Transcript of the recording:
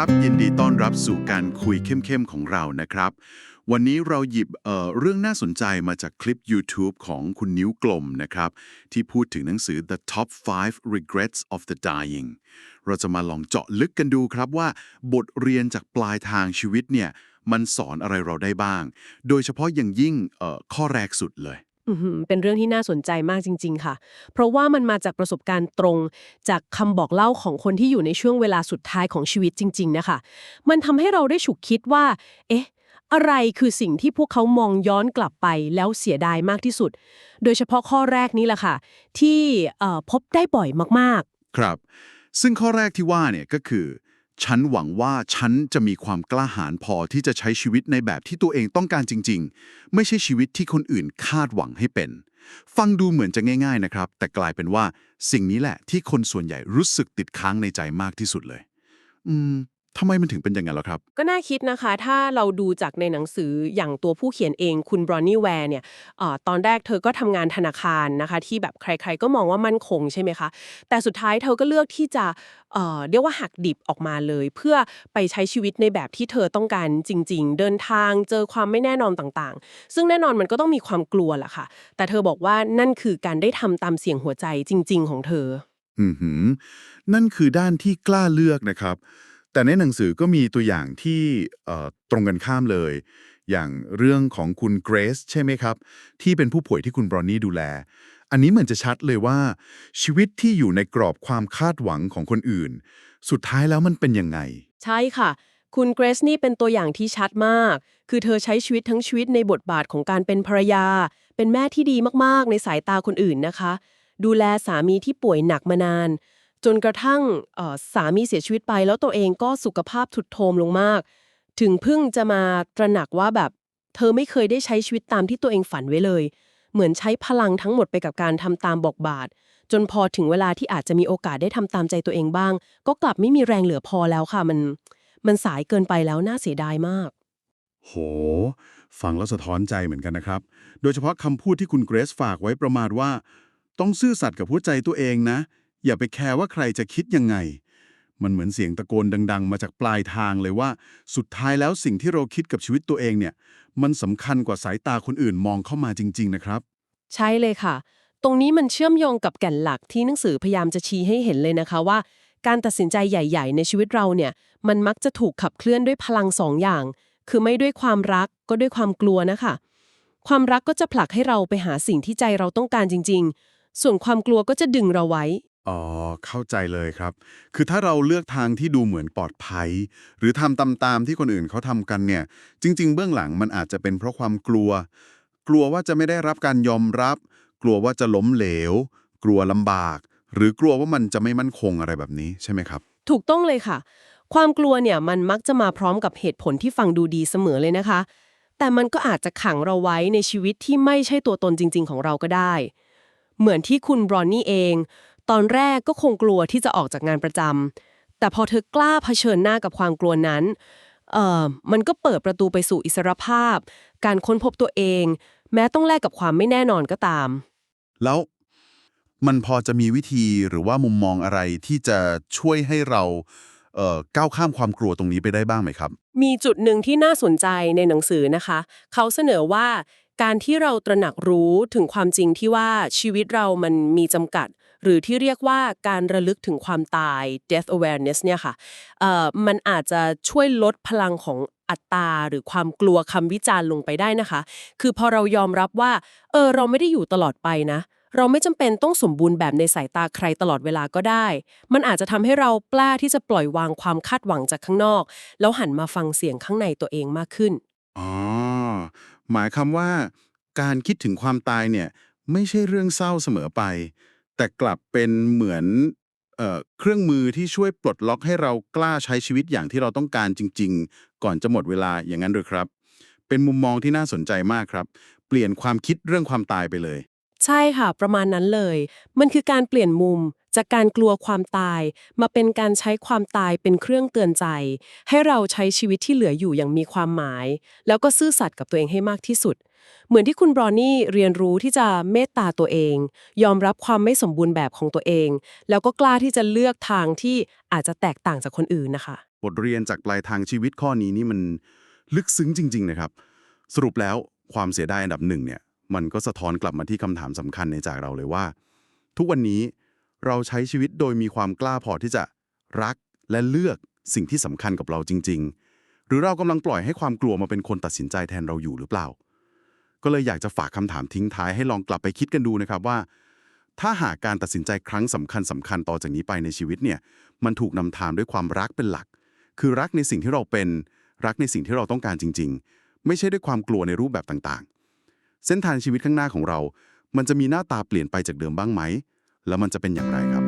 ครับ ยินดีต้อนรับสู่การคุยเข้มๆของเรานะครับ วันนี้เราหยิบเอ่อเรื่องน่าสนใจมาจากคลิป YouTube ของคุณนิ้วกลมนะครับ ที่พูดถึงหนังสือ The Top 5 Regrets of the Dying เราจะมาลองเจาะลึกกันดูครับว่า บทเรียนจากปลายทางชีวิตเนี่ยมันสอนอะไรเราได้บ้าง โดยเฉพาะอย่างยิ่งเอ่อข้อแรกสุดเลย เป็นเรื่องที่น่าสนใจมากจริง ๆ ค่ะ เพราะว่ามันมาจากประสบการณ์ตรง จากคำบอกเล่าของคนที่อยู่ในช่วงเวลาสุดท้ายของชีวิตจริง ๆ นะคะ มันทำให้เราได้ฉุกคิดว่า เอ๊ะ อะไรคือสิ่งที่พวกเขามองย้อนกลับไปแล้วเสียดายมากที่สุด โดยเฉพาะข้อแรกนี้แหละค่ะ ที่พบได้บ่อยมากๆ ครับ ซึ่งข้อแรกที่ว่าเนี่ยก็คือ ฉันหวังว่าฉันจะมีความกล้าหาญพอที่จะใช้ชีวิตในแบบที่ตัวเองต้องการจริง ๆ ไม่ใช่ชีวิตที่คนอื่นคาดหวังให้เป็น ฟังดูเหมือนจะง่าย ๆนะครับ แต่กลายเป็นว่าสิ่งนี้แหละที่คนส่วนใหญ่รู้สึกติดค้างในใจมากที่สุดเลย อืม ทำไมมันถึงเป็นอย่างนั้นล่ะครับๆก็น่าคิดนะคะ ถ้าเราดูจากในหนังสืออย่างตัวผู้เขียนเองคุณบรอนนี่แวร์เนี่ยเออตอนแรกเธอก็ทำงานธนาคารนะคะ ที่แบบใครๆก็มองว่ามั่นคงใช่ไหมคะ แต่สุดท้ายเธอก็เลือกที่จะเอ่อเรียกว่าหักดิบออกมาเลย เพื่อไปใช้ชีวิตในแบบที่เธอต้องการจริง ๆ เดินทางเจอความไม่แน่นอนต่างๆ ซึ่งแน่นอนมันก็ต้องมีความกลัวแหละค่ะ แต่เธอบอกว่านั่นคือการได้ทำตามเสียงหัวใจจริง ๆ ของเธอ อือหือ นั่นคือด้านที่กล้าเลือกนะครับ แต่ในหนังสือก็มีตัวอย่างที่ตรงกันข้ามเลย อย่างเรื่องของคุณเกรซใช่ไหมครับ ที่เป็นผู้ป่วยที่คุณบรอนนี่ดูแล อันนี้เหมือนจะชัดเลยว่า ชีวิตที่อยู่ในกรอบความคาดหวังของคนอื่น สุดท้ายแล้วมันเป็นยังไง ใช่ค่ะ คุณเกรซนี่เป็นตัวอย่างที่ชัดมาก คือเธอใช้ชีวิตทั้งชีวิตในบทบาทของการเป็นภรรยา เป็นแม่ที่ดีมากๆ ในสายตาคนอื่นนะคะ ดูแลสามีที่ป่วยหนักมานาน จนกระทั่งสามีเสียชีวิตไป แล้วตัวเองก็สุขภาพทุดโทรมลงมาก ถึงเพิ่งจะมาตระหนักว่าแบบเธอไม่เคยได้ใช้ชีวิตตามที่ตัวเองฝันไว้เลย เหมือนใช้พลังทั้งหมดไปกับการทำตามบอกบาท จนพอถึงเวลาที่อาจจะมีโอกาสได้ทำตามใจตัวเองบ้าง ก็กลับไม่มีแรงเหลือพอแล้วค่ะมันมันสายเกินไปแล้วน่าเสียดายมาก โห ฟังแล้วสะท้อนใจเหมือนกันนะครับ โดยเฉพาะคำพูดที่คุณเกรซฝากไว้ประมาณว่า ต้องซื่อสัตย์กับหัวใจตัวเองนะ อย่าไปแคร์ว่าใครจะคิดยังไง มันเหมือนเสียงตะโกนดัง ๆ มาจากปลายทางเลยว่า สุดท้ายแล้วสิ่งที่เราคิดกับชีวิตตัวเองเนี่ย มันสำคัญกว่าสายตาคนอื่นมองเข้ามาจริง ๆ นะครับ ใช่เลยค่ะ ตรงนี้มันเชื่อมโยงกับแก่นหลักที่หนังสือพยายามจะชี้ให้เห็นเลยนะคะว่า การตัดสินใจใหญ่ ๆ ในชีวิตเราเนี่ย มันมักจะถูกขับเคลื่อนด้วยพลังสองอย่าง คือไม่ด้วยความรักก็ด้วยความกลัวนะคะ ความรักก็จะผลักให้เราไปหาสิ่งที่ใจเราต้องการจริง ๆ ส่วนความกลัวก็จะดึงเราไว้ อ๋อ เข้าใจเลยครับ คือถ้าเราเลือกทางที่ดูเหมือนปลอดภัย หรือทำตามๆที่คนอื่นเขาทำกันเนี่ย จริง ๆ เบื้องหลังมันอาจจะเป็นเพราะความกลัว กลัวว่าจะไม่ได้รับการยอมรับ กลัวว่าจะล้มเหลว กลัวลำบาก หรือกลัวว่ามันจะไม่มั่นคงอะไรแบบนี้ใช่ไหมครับ ถูกต้องเลยค่ะ ความกลัวเนี่ยมันมักจะมาพร้อมกับเหตุผลที่ฟังดูดีเสมอเลยนะคะ แต่มันก็อาจจะขังเราไว้ในชีวิตที่ไม่ใช่ตัวตนจริง ๆ ของเราก็ได้ เหมือนที่คุณบรอนนี่เอง ตอนแรกก็คงกลัวที่จะออกจากงานประจำแต่พอเธอกล้าเผชิญหน้ากับความกลัวนั้นเอ่อมันก็เปิดประตูไปสู่อิสรภาพ การค้นพบตัวเอง แม้ต้องแลกกับความไม่แน่นอนก็ตาม แล้วมันพอจะมีวิธีหรือว่ามุมมองอะไรที่จะช่วยให้เราเอ่อก้าวข้ามความกลัวตรงนี้ไปได้บ้างไหมครับ มีจุดหนึ่งที่น่าสนใจในหนังสือนะคะ เขาเสนอว่าการที่เราตระหนักรู้ถึงความจริงที่ว่าชีวิตเรามันมีจำกัด หรือที่เรียกว่าการระลึกถึงความตาย death awareness เนี่ยค่ะมันอาจจะช่วยลดพลังของอัตตาหรือความกลัวคำวิจารณ์ลงไปได้นะคะ คือพอเรายอมรับว่า เออ เราไม่ได้อยู่ตลอดไปนะ เราไม่จำเป็นต้องสมบูรณ์แบบในสายตาใครตลอดเวลาก็ได้ มันอาจจะทำให้เรากล้าที่จะปล่อยวางความคาดหวังจากข้างนอก แล้วหันมาฟังเสียงข้างในตัวเองมากขึ้น อ๋อ หมายความว่า การคิดถึงความตายเนี่ย ไม่ใช่เรื่องเศร้าเสมอไป แต่กลับเป็นเหมือนเอ่อเครื่องมือที่ช่วยปลดล็อกให้เรากล้าใช้ชีวิตอย่างที่เราต้องการจริง ๆ ก่อนจะหมดเวลาอย่างนั้นเลยครับ เป็นมุมมองที่น่าสนใจมากครับ เปลี่ยนความคิดเรื่องความตายไปเลย ใช่ค่ะ ประมาณนั้นเลย มันคือการเปลี่ยนมุม จากการกลัวความตายมาเป็นการใช้ความตายเป็นเครื่องเตือนใจ ให้เราใช้ชีวิตที่เหลืออยู่อย่างมีความหมาย แล้วก็ซื่อสัตย์กับตัวเองให้มากที่สุด เหมือนที่คุณบรอนนี่เรียนรู้ที่จะเมตตาตัวเอง ยอมรับความไม่สมบูรณ์แบบของตัวเอง แล้วก็กล้าที่จะเลือกทางที่อาจจะแตกต่างจากคนอื่นนะคะ บทเรียนจากปลายทางชีวิตข้อนี้นี่มันลึกซึ้งจริง ๆ นะครับ สรุปแล้วความเสียดายอันดับหนึ่งเนี่ยมันก็สะท้อนกลับมาที่คำถามสำคัญในจากเราเลยว่า ทุกวันนี้ เราใช้ชีวิตโดยมีความกล้าพอที่จะรักและเลือกสิ่งที่สำคัญกับเราจริง ๆ หรือเรากำลังปล่อยให้ความกลัวมาเป็นคนตัดสินใจแทนเราอยู่หรือเปล่า ก็เลยอยากจะฝากคำถามทิ้งท้ายให้ลองกลับไปคิดกันดูนะครับว่า ถ้าหากการตัดสินใจครั้งสำคัญสำคัญต่อจากนี้ไปในชีวิตเนี่ย มันถูกนำทางด้วยความรักเป็นหลัก คือรักในสิ่งที่เราเป็น รักในสิ่งที่เราต้องการจริง ๆ ไม่ใช่ด้วยความกลัวในรูปแบบต่างๆ เส้นทางชีวิตข้างหน้าของเรา มันจะมีหน้าตาเปลี่ยนไปจากเดิมบ้างไหม แล้วมันจะเป็นอย่างไรครับ